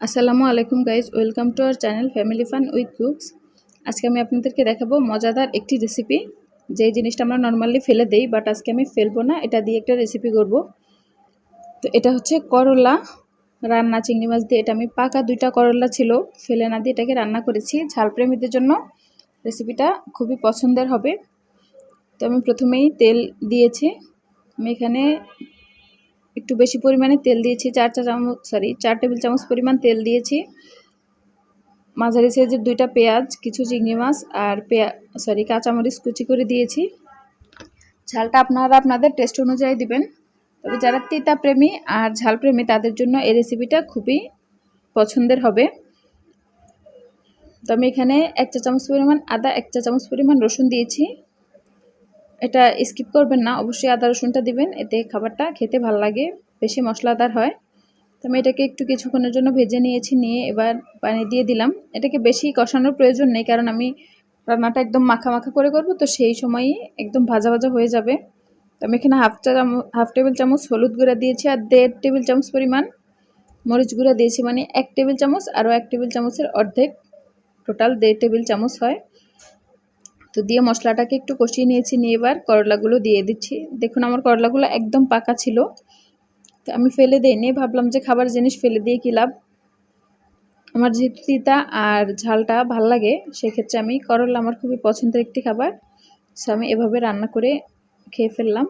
আসসালামু আলাইকুম guys welcome to our channel family fun with cooks আজকে আমি আপনাদেরকে দেখাবো মজাদার একটি রেসিপি যেই জিনিসটা আমরা নর্মালি ফেলে দেই বাট আজকে আমি ফেলব না, এটা দিয়ে একটা রেসিপি করব। তো এটা হচ্ছে করলা, রান্না চিংড়ি মাছ দিয়ে। এটা আমি পাকা দুইটা করলা ছিল, ফেলে না দিয়ে এটাকে রান্না করেছি। ঝালপ্রেমীদের জন্য রেসিপিটা খুবই পছন্দের হবে। তো আমি প্রথমেই তেল দিয়েছি। আমি এখানে একটু বেশি পরিমাণে তেল দিয়েছি, চার চা চামচ সরি চার টেবিল চামচ পরিমাণ তেল দিয়েছি। মাঝারি সাইজের দুইটা পেঁয়াজ, কিছু চিংড়ি মাছ আর পেঁয়া সরি কাঁচামরিচ কুচি করে দিয়েছি। ঝালটা আপনারা আপনাদের টেস্ট অনুযায়ী দিবেন। তবে যারা তিতা প্রেমী আর ঝাল প্রেমী তাদের জন্য এই রেসিপিটা খুবই পছন্দের হবে। তো আমি এখানে এক চা চামচ পরিমাণ আদা, এক চা চামচ পরিমাণ রসুন দিয়েছি। এটা স্কিপ করবেন না। অবশ্যই আদা রসুনটা দিবেন, এতে খাবারটা খেতে ভালো লাগে, বেশি মশলাদার হয়। তো আমি এটাকে একটু কিছুক্ষণের জন্য ভেজে নিয়েছি, নিয়ে এবার পানি দিয়ে দিলাম। এটাকে বেশি কষানোর প্রয়োজন নেই, কারণ আমি রান্নাটা একদম মাখা মাখা করে করব, তো সেই সময়ই একদম ভাজা ভাজা হয়ে যাবে। তো আমি এখানে হাফ চা হাফ টেবিল চামচ হলুদ গুঁড়া দিয়েছি আর দেড় টেবিল চামচ পরিমাণ মরিচ গুঁড়া দিয়েছি মানে এক টেবিল চামচ আরও এক টেবিল চামচের অর্ধেক। টোটাল দেড় টেবিল চামচ হয়। তো দিয়ে মশলাটাকে একটু কষিয়ে নিয়েছি, নিয়ে এবার করলাগুলো দিয়ে দিচ্ছি। দেখুন আমার করলাগুলো একদম পাকা ছিল। তো আমি ফেলে দিইনি ভাবলাম যে খাবার জিনিস ফেলে দিয়ে কী লাভ? আমার যেহেতু তিতা আর ঝালটা ভালো লাগে, সেক্ষেত্রে আমি করলা আমার খুবই পছন্দের একটি খাবার। সো আমি এভাবে রান্না করে খেয়ে ফেললাম।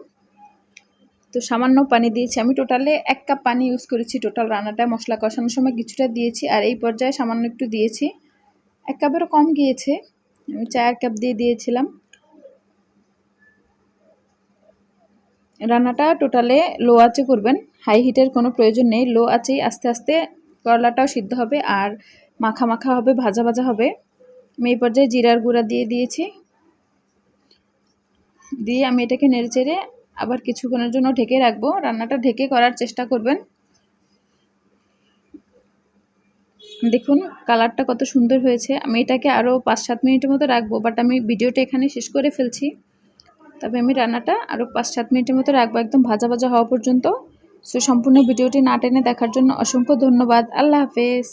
তো সামান্য পানি দিয়েছি। আমি টোটালে এক কাপ পানি ইউজ করেছি। টোটাল রান্নাটা, মশলা কষানোর সময় কিছুটা দিয়েছি। আর এই পর্যায়ে সামান্য একটু দিয়েছি। এক কাপেরও কম গিয়েছে। আমি চায়ের কাপ দিয়ে দিয়েছিলাম। রান্নাটা টোটালে লো আঁচে করবেন। হাই হিটের কোনো প্রয়োজন নেই। লো আঁচেই আস্তে আস্তে করলাটাও সিদ্ধ হবে আর মাখা মাখা হবে, ভাজা ভাজা হবে। আমি এই পর্যায়ে জিরার গুঁড়া দিয়ে দিয়েছি। দিয়ে আমি এটাকে নেড়ে চেড়ে আবার কিছুক্ষণের জন্য ঢেকে রাখব। রান্নাটা ঢেকে করার চেষ্টা করবেন। দেখুন, কালারটা কত সুন্দর হয়েছে। আমি এটাকে আরও পাঁচ সাত মিনিটের মতো রাখব বাট আমি ভিডিওটা এখানে শেষ করে ফেলছি। তবে আমি রান্নাটা আরও পাঁচ সাত মিনিটের মতো রাখব, একদম ভাজা ভাজা হওয়া পর্যন্ত। সো সম্পূর্ণ ভিডিওটি না টেনে দেখার জন্য অসংখ্য ধন্যবাদ। আল্লাহ হাফেজ।